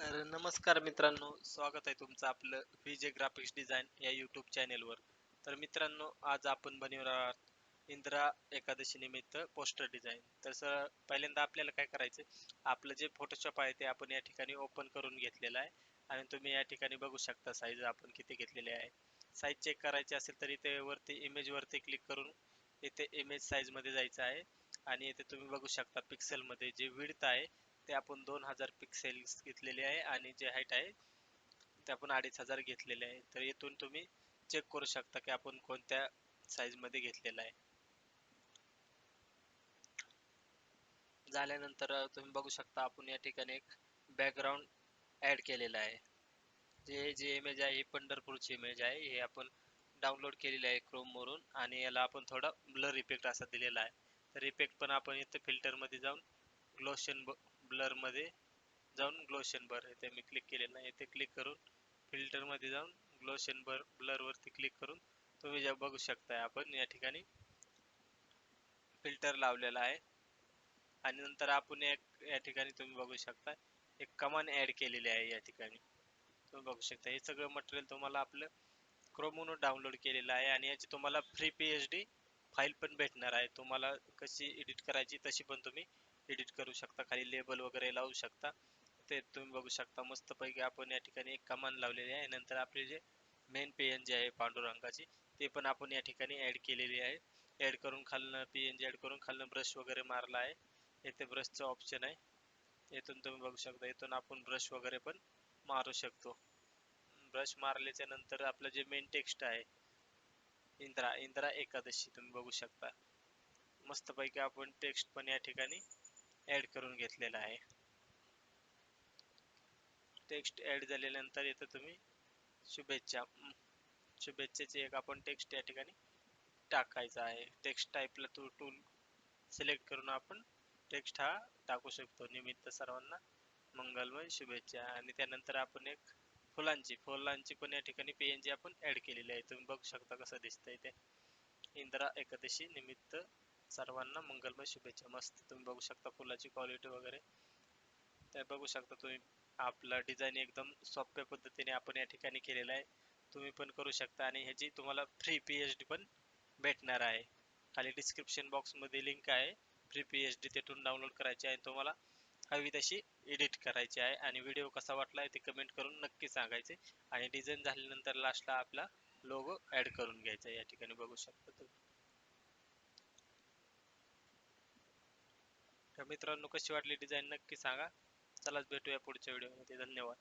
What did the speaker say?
तर नमस्कार मित्रांनो स्वागत आहे तुमचं आपलं विजय ग्राफिक्स डिझाईन या यूट्यूब चॅनेलवर तर मित्रांनो आज आपण बनवणार आहोत इंदिरा एकादशी निमित्त पोस्टर डिझाईन तर सर पहिल्यांदा आपल्याला काय करायचं आपलं जे फोटोशॉप आहे ते आपण या ठिकाणी ओपन करून घेतलेलं आहे. आणि तुम्ही या ठिकाणी बघू शकता साईज आपण किती घेतलेली आहे. साईज चेक करायची असेल तर इथे वरती इमेजवरती क्लिक करून इथे इमेज साईजमध्ये जायचं आहे. आणि इथे तुम्ही बघू शकता पिक्सेलमध्ये जे विडत आहे ते आपण दोन हजार पिक्सेल्स घेतलेले आहे आणि जे हाईट आहे ते आपण अडीच हजार घेतलेले आहे. तर इथून तुम्ही चेक करू शकता की आपण कोणत्या साईजमध्ये घेतलेला आहे. झाल्यानंतर तुम्ही बघू शकता आपण या ठिकाणी एक बॅकग्राऊंड ऍड केलेला आहे. जे जे इमेज आहे ही पंढरपूरची इमेज आहे. हे आपण डाउनलोड केलेली आहे क्रोमवरून आणि याला आपण थोडा ब्लर इफेक्ट असा दिलेला आहे. तर इफेक्ट पण आपण इथे फिल्टरमध्ये जाऊन ग्लोशन ब्लरमध्ये जाऊन ग्लोशन बर इथे मी क्लिक केलेलं आहे इथे क्लिक करून फिल्टरमध्ये जाऊन ग्लोशन बर ब्लर वरती क्लिक करून तुम्ही जे बघू शकताय आपण या ठिकाणी फिल्टर लावलेला आहे. आणि नंतर आपण एक या ठिकाणी तुम्ही बघू शकता एक कमान ऍड केलेली आहे या ठिकाणी. तुम्ही बघू शकता हे सगळं मटेरियल तुम्हाला आपलं क्रोमून डाउनलोड केलेलं आहे आणि याची तुम्हाला free P H D file पण भेटणार आहे. तुम्हाला कशी एडिट करायची तशी पण तुम्ही एडिट करू शकता खाली लेबल वगैरे लावू शकता. ते तुम्ही बघू शकता मस्तपैकी आपण या ठिकाणी एक कमान लावलेली आहे. नंतर आपले जे मेन पेन जे आहे पांडुरंगाची ते पण आपण या ठिकाणी ॲड केलेली आहे. ॲड करून खालनं जी ॲड करून खालनं ब्रश वगैरे मारला आहे. येथे ब्रशचं ऑप्शन आहे. येथून तुम्ही बघू शकता इथून आपण ब्रश वगैरे पण मारू शकतो. ब्रश मारल्याच्या नंतर आपलं जे मेन टेक्स्ट आहे इंद्रा इंद्रा एकादशी तुम्ही बघू शकता. मस्तपैकी आपण टेक्स्ट पण या ठिकाणी ऍड करून घेतलेला आहे. टेक्स्ट ऍड झाल्यानंतर इथं तुम्ही. शुभेच्छा. शुभेच्छेचे एक आपण टेक्स्ट या ठिकाणी टाकायचा आहे. टेक्स्ट टाईपला तो टूल सिलेक्ट करून आपण टेक्स्ट हा टाकू शकतो. निमित्त सर्वांना मंगलमय शुभेच्छा. आणि त्यानंतर आपण एक फुलांची फुलांची पण या ठिकाणी पीएनजी आपण ऍड केलेली आहे. तुम्ही बघू शकता कसं दिसतंय ते. इंदिरा एकादशी निमित्त सर्वांना मंगलमय शुभेच्छा. मस्त तुम्ही बघू शकता फुलाची क्वालिटी वगैरे. ते बघू शकता तुम्ही आपला डिझाईन एकदम सोप्या पद्धतीने आपण या ठिकाणी केलेला आहे. तुम्ही पण करू शकता आणि ह्याची तुम्हाला फ्री पीएचडी पण भेटणार आहे. खाली डिस्क्रिप्शन बॉक्समध्ये लिंक आहे. फ्री पीएचडी तिथून डाउनलोड करायची आहे तुम्हाला हवी तशी एडिट करायची आहे. आणि व्हिडिओ कसा वाटला ते कमेंट करून नक्की सांगायचे. आणि डिझाईन झाल्यानंतर लास्टला आपला लोगो ऍड करून घ्यायचा या ठिकाणी बघू शकता तुम्ही. तर मित्रांनो कशी वाटली डिझाईन नक्की सांगा. चलाच भेटूया पुढच्या व्हिडिओमध्ये धन्यवाद.